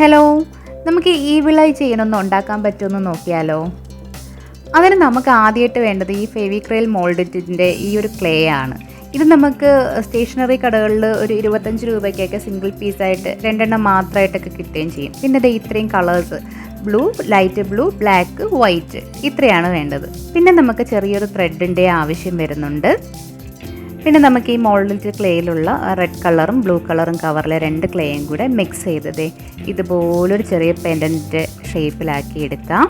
Hello നമുക്ക് ഈ വിളായി ചെയ്യണമെന്ന് ഉണ്ടാക്കാൻ പറ്റുമെന്ന് നോക്കിയാലോ? അതിന് നമുക്ക് ആദ്യമായിട്ട് വേണ്ടത് ഈ ഫെവിക്രൈൽ മോൾഡിറ്റിന്റെ ഈ ഒരു ക്ലേ ആണ്. ഇത് നമുക്ക് സ്റ്റേഷനറി കടകളിൽ ഒരു ഇരുപത്തഞ്ച് രൂപയ്ക്കൊക്കെ സിംഗിൾ പീസായിട്ട് രണ്ടെണ്ണം മാത്രമായിട്ടൊക്കെ കിട്ടുകയും ചെയ്യും. പിന്നെ ദേ ഇത്രയും colours blue light blue black white ഇത്രയാണ് വേണ്ടത്. പിന്നെ നമുക്ക് ചെറിയൊരു ത്രെഡിന്റെ ആവശ്യം വരുന്നുണ്ട്. പിന്നെ നമുക്ക് ഈ മോൾഡിലിട്ട് ക്ലേയിലുള്ള റെഡ് കളറും ബ്ലൂ കളറും കവറിലെ രണ്ട് ക്ലേയും കൂടെ മിക്സ് ചെയ്തത്. ഇതുപോലൊരു ചെറിയ പെൻഡന്റ് ഷേപ്പിലാക്കി എടുക്കാം.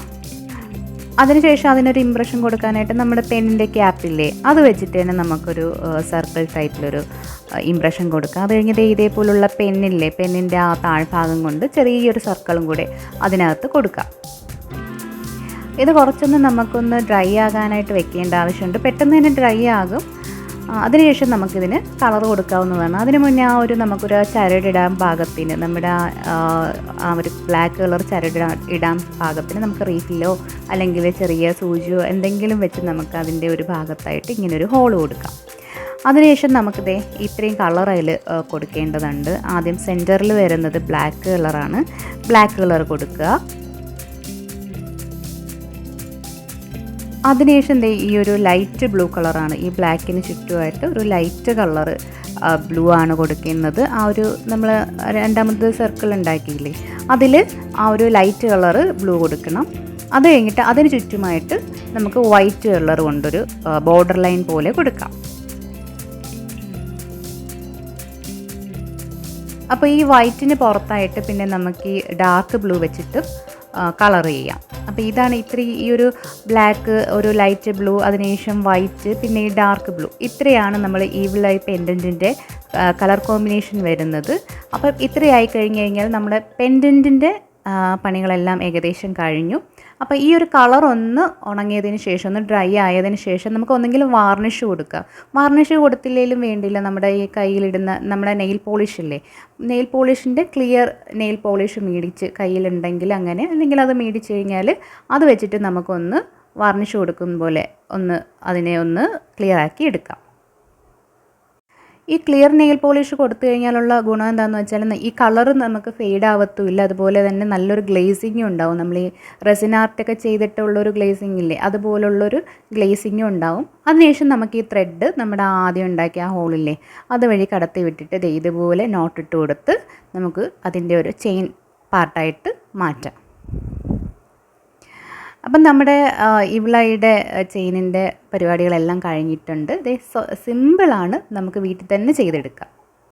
അതിനുശേഷം അതിനൊരു ഇമ്പ്രഷൻ കൊടുക്കാനായിട്ട് നമ്മുടെ പെന്നിന്റെ ക്യാപ്പില്ലേ അത് വെച്ചിട്ട് തന്നെ നമുക്കൊരു സർക്കിൾ ടൈപ്പിലൊരു ഇമ്പ്രഷൻ കൊടുക്കാം. അത് കഴിഞ്ഞിട്ട് ഇതേപോലുള്ള പെന്നില്ലേ പെന്നിന്റെ ആ താഴ്ഭാഗം കൊണ്ട് ചെറിയൊരു സർക്കിളും കൂടെ അതിനകത്ത് കൊടുക്കാം. ഇത് കുറച്ചൊന്ന് നമുക്കൊന്ന് ഡ്രൈ ആകാനായിട്ട് വെക്കേണ്ട ആവശ്യമുണ്ട്. പെട്ടെന്ന് തന്നെ ഡ്രൈ ആകും. അതിനുശേഷം നമുക്കിതിന് കളർ കൊടുക്കാവുന്നതാണ്. അതിന് മുന്നേ ആ ഒരു നമുക്കൊരു ചരടിടാൻ പാകത്തിന് നമ്മുടെ ആ, ഒരു ബ്ലാക്ക് കളർ ചരടിടാൻ ഇടാൻ പാകത്തിന് നമുക്ക് റീഫിലോ അല്ലെങ്കിൽ ചെറിയ സൂചിയോ എന്തെങ്കിലും വെച്ച് നമുക്ക് അതിന്റെ ഒരു ഭാഗത്തായിട്ട് ഇങ്ങനെ ഒരു ഹോൾ കൊടുക്കാം. അതിനുശേഷം നമുക്കിതേ ഇത്രയും കളർ അതിൽ കൊടുക്കേണ്ടതുണ്ട്. ആദ്യം സെന്ററിൽ വരുന്നത് ബ്ലാക്ക് കളറാണ് ബ്ലാക്ക് കളർ കൊടുക്കുക. അതിനുശേഷം ദേ ഈ ഒരു ലൈറ്റ് ബ്ലൂ കളറാണ് ഈ ബ്ലാക്കിന് ചുറ്റുമായിട്ട് ഒരു ലൈറ്റ് കളറ് ബ്ലൂ ആണ് കൊടുക്കുന്നത്. ആ ഒരു നമ്മൾ രണ്ടാമത് സർക്കിൾ ഉണ്ടാക്കിയില്ലേ? അതിൽ ആ ഒരു ലൈറ്റ് കളറ് ബ്ലൂ കൊടുക്കണം. അത് കഴിഞ്ഞിട്ട് അതിന് ചുറ്റുമായിട്ട് നമുക്ക് വൈറ്റ് കളർ കൊണ്ടൊരു ബോർഡർ ലൈൻ പോലെ കൊടുക്കാം. അപ്പോൾ ഈ വൈറ്റിന് പുറത്തായിട്ട് പിന്നെ നമുക്ക് ഈ ഡാർക്ക് ബ്ലൂ വെച്ചിട്ട് കളർ ചെയ്യാം. അപ്പോൾ ഇതാണ് ഇത്ര ഈ ഒരു ബ്ലാക്ക് ഒരു ലൈറ്റ് ബ്ലൂ അതിനുശേഷം വൈറ്റ് പിന്നെ ഈ ഡാർക്ക് ബ്ലൂ ഇത്രയാണ് നമ്മൾ ഈവിൾ ഐ പെൻഡന്റിന്റെ കളർ കോമ്പിനേഷൻ വരുന്നത്. അപ്പം ഇത്രയായി കഴിഞ്ഞ് കഴിഞ്ഞാൽ നമ്മുടെ പെൻഡന്റിന്റെ പണികളെല്ലാം ഏകദേശം കഴിഞ്ഞു. അപ്പോൾ ഈ ഒരു കളർ ഒന്ന് ഉണങ്ങിയതിന് ശേഷം ഒന്ന് ഡ്രൈ ആയതിന് ശേഷം നമുക്ക് ഒന്നെങ്കിലും വാർണിഷ് കൊടുക്കുക വാർണിഷ് കൊടുത്തില്ലെങ്കിലും വേണ്ടില്ല നമ്മുടെ ഈ കയ്യിലിടുന്ന നമ്മുടെ നെയിൽ പോളിഷ് ഇല്ലേ? നെയിൽ പോളിഷിന്റെ ക്ലിയർ നെയിൽ പോളിഷ് മേടിച്ച് കയ്യിലുണ്ടെങ്കിൽ അങ്ങനെ അല്ലെങ്കിൽ അത് മേടിച്ച് കഴിഞ്ഞാൽ അത് വെച്ചിട്ട് നമുക്കൊന്ന് വാർണിഷ് കൊടുക്കുന്ന പോലെ ഒന്ന് അതിനെ ഒന്ന് ക്ലിയർ ആക്കി എടുക്കാം. ഈ ക്ലിയർ നെയിൽ പോളിഷ് കൊടുത്തു കഴിഞ്ഞാലുള്ള ഗുണം എന്താണെന്ന് വെച്ചാൽ ഈ കളർ നമുക്ക് ഫെയ്ഡ് ആവത്തുമില്ല. അതുപോലെ തന്നെ നല്ലൊരു ഗ്ലേസിങ്ങും ഉണ്ടാവും. നമ്മൾ ഈ റെസിൻ ആർട്ടൊക്കെ ചെയ്തിട്ടുള്ളൊരു ഗ്ലേസിംഗ് ഇല്ലേ അതുപോലുള്ളൊരു ഗ്ലേസിങ്ങും ഉണ്ടാവും. അതിനുശേഷം നമുക്ക് ഈ ത്രെഡ് നമ്മുടെ ആദ്യം ഉണ്ടാക്കിയ ആ ഹോളില്ലേ അതുവഴി കടത്തി വിട്ടിട്ട് ഇതുപോലെ നോട്ടിട്ട് കൊടുത്ത് നമുക്ക് അതിന്റെ ഒരു ചെയിൻ പാർട്ടായിട്ട് മാറ്റാം. അപ്പം നമ്മുടെ ഇവളയുടെ ചെയിനിന്റെ പരിപാടികളെല്ലാം കഴിഞ്ഞിട്ടുണ്ട്. ഇത് സിമ്പിളാണ് നമുക്ക് വീട്ടിൽ തന്നെ ചെയ്തെടുക്കാം.